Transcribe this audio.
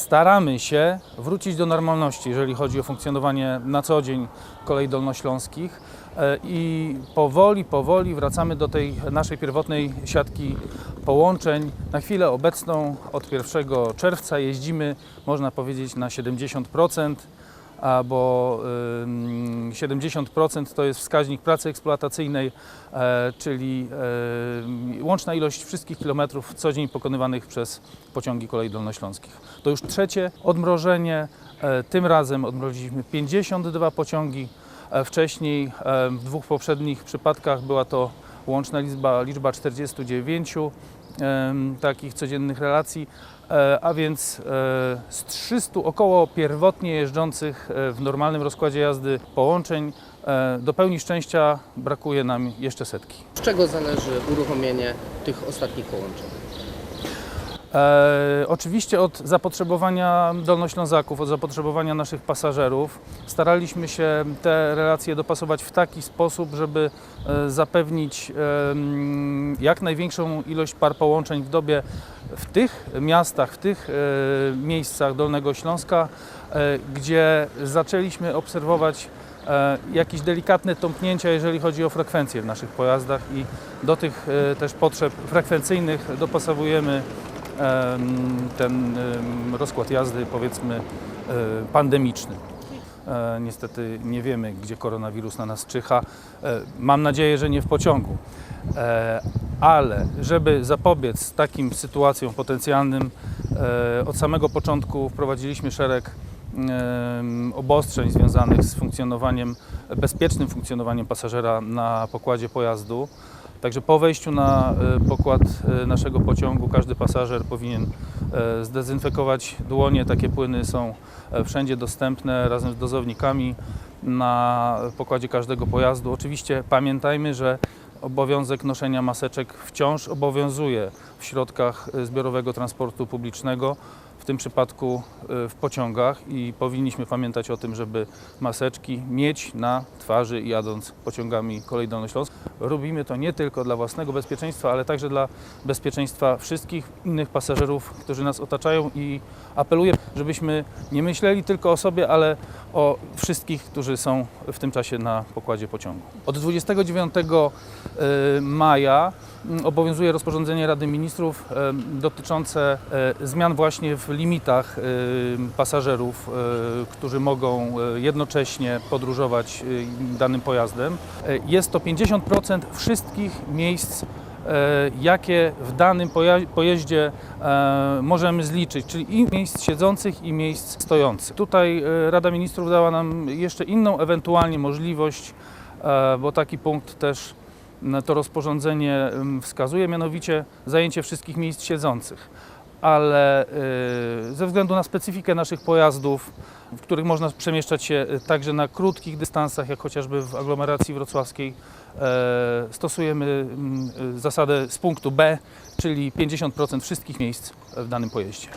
staramy się wrócić do normalności, jeżeli chodzi o funkcjonowanie na co dzień kolei dolnośląskich e, i powoli, powoli wracamy do tej naszej pierwotnej siatki połączeń. Na chwilę obecną od 1 czerwca jeździmy, można powiedzieć, na 70%. Bo ym, 70% to jest wskaźnik pracy eksploatacyjnej, e, czyli e, łączna ilość wszystkich kilometrów co dzień pokonywanych przez pociągi kolei dolnośląskich. To już trzecie odmrożenie. E, tym razem odmroziliśmy 52 pociągi. Wcześniej w dwóch poprzednich przypadkach była to łączna liczba, liczba 49 em, takich codziennych relacji, e, a więc e, z 300 około pierwotnie jeżdżących e, w normalnym rozkładzie jazdy połączeń do pełni szczęścia brakuje nam jeszcze setki. Z czego zależy uruchomienie tych ostatnich połączeń? E, oczywiście od zapotrzebowania Dolnoślązaków, od zapotrzebowania naszych pasażerów staraliśmy się te relacje dopasować w taki sposób, żeby e, zapewnić e, jak największą ilość par połączeń w dobie w tych miastach, w tych e, miejscach Dolnego Śląska, e, gdzie zaczęliśmy obserwować e, jakieś delikatne tąpnięcia, jeżeli chodzi o frekwencje w naszych pojazdach i do tych e, też potrzeb frekwencyjnych dopasowujemy em, ten rozkład jazdy, powiedzmy, e, pandemiczny. E, Niestety nie wiemy, gdzie koronawirus na nas czyha. E, Mam nadzieję, że nie w pociągu. Ale żeby zapobiec takim sytuacjom potencjalnym, od samego początku wprowadziliśmy szereg obostrzeń związanych z funkcjonowaniem, bezpiecznym funkcjonowaniem pasażera na pokładzie pojazdu. Także po wejściu na e, pokład e, naszego pociągu każdy pasażer powinien e, zdezynfekować dłonie. Takie płyny są wszędzie dostępne razem z dozownikami na pokładzie każdego pojazdu. Oczywiście pamiętajmy, że obowiązek noszenia maseczek wciąż obowiązuje w środkach zbiorowego transportu publicznego, tym przypadku e, w pociągach i powinniśmy pamiętać o tym, żeby maseczki mieć na twarzy jadąc pociągami kolei dolnośląskiej. Robimy to nie tylko dla własnego bezpieczeństwa, ale także dla bezpieczeństwa wszystkich innych pasażerów, którzy nas otaczają i apeluję, żebyśmy nie myśleli tylko o sobie, ale o wszystkich, którzy są w tym czasie na pokładzie pociągu. Od 29 e, maja mm, obowiązuje rozporządzenie Rady Ministrów e, dotyczące zmian właśnie w limitach e, pasażerów, e, którzy mogą e, jednocześnie podróżować danym pojazdem. Jest to 50% wszystkich miejsc jakie w danym pojeździe możemy zliczyć, czyli i miejsc siedzących, i miejsc stojących. Tutaj Rada Ministrów dała nam jeszcze inną ewentualnie możliwość, bo taki punkt też to rozporządzenie wskazuje, mianowicie zajęcie wszystkich miejsc siedzących. Ale e, ze względu na specyfikę naszych pojazdów, w których można przemieszczać się e, także na krótkich dystansach, jak chociażby w aglomeracji wrocławskiej, e, stosujemy mm, zasadę z punktu B, czyli 50% wszystkich miejsc w danym pojeździe.